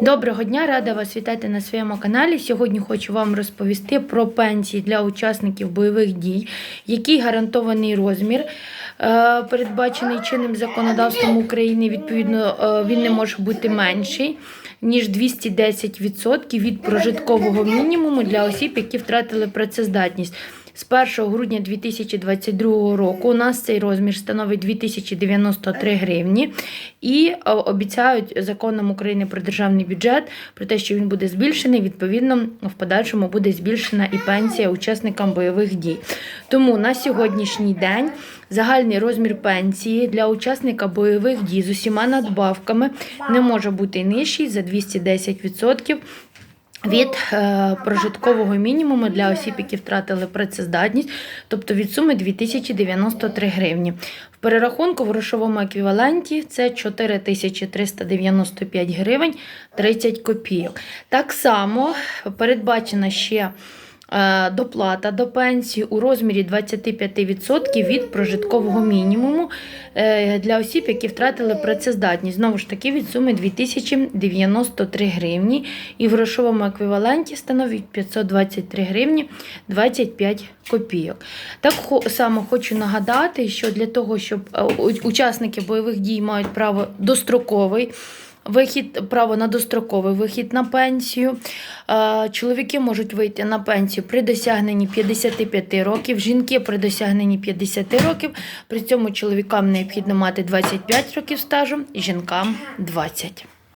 Доброго дня, рада вас вітати на своєму каналі. Сьогодні хочу вам розповісти про пенсії для учасників бойових дій, який гарантований розмір, е, передбачений чинним законодавством України. Відповідно, е, він не може бути менший. Ніж 210% від прожиткового мінімуму для осіб, які втратили працездатність. З 1 грудня 2022 року у нас цей розмір становить 2093 гривні. І е, обіцяють законом України про державний бюджет про те, що він буде збільшений. Відповідно, в подальшому буде збільшена і пенсія учасникам бойових дій. Тому на сьогоднішній день загальний розмір пенсії для учасника бойових дій з усіма надбавками не може бути нижчий за 210% від е, прожиткового мінімуму для осіб, які втратили працездатність, тобто від суми 2093 гривні. В перерахунку в грошовому еквіваленті це 4395 гривень 30 копійок. Так само передбачена ще доплата до пенсії у розмірі 25% від прожиткового мінімуму е, для осіб, які втратили працездатність. Знову ж таки, від суми 2093 гривні і в грошовому еквіваленті становить 523 гривні 25 копійок. Так само хочу нагадати, що для того, щоб е, учасники бойових дій мають право достроковий. Вихід, право на достроковий вихід на пенсію. Е, Чоловіки можуть вийти на пенсію при досягненні 55 років, жінки при досягненні 50 років. При цьому чоловікам необхідно мати 25 років стажу, жінкам 20.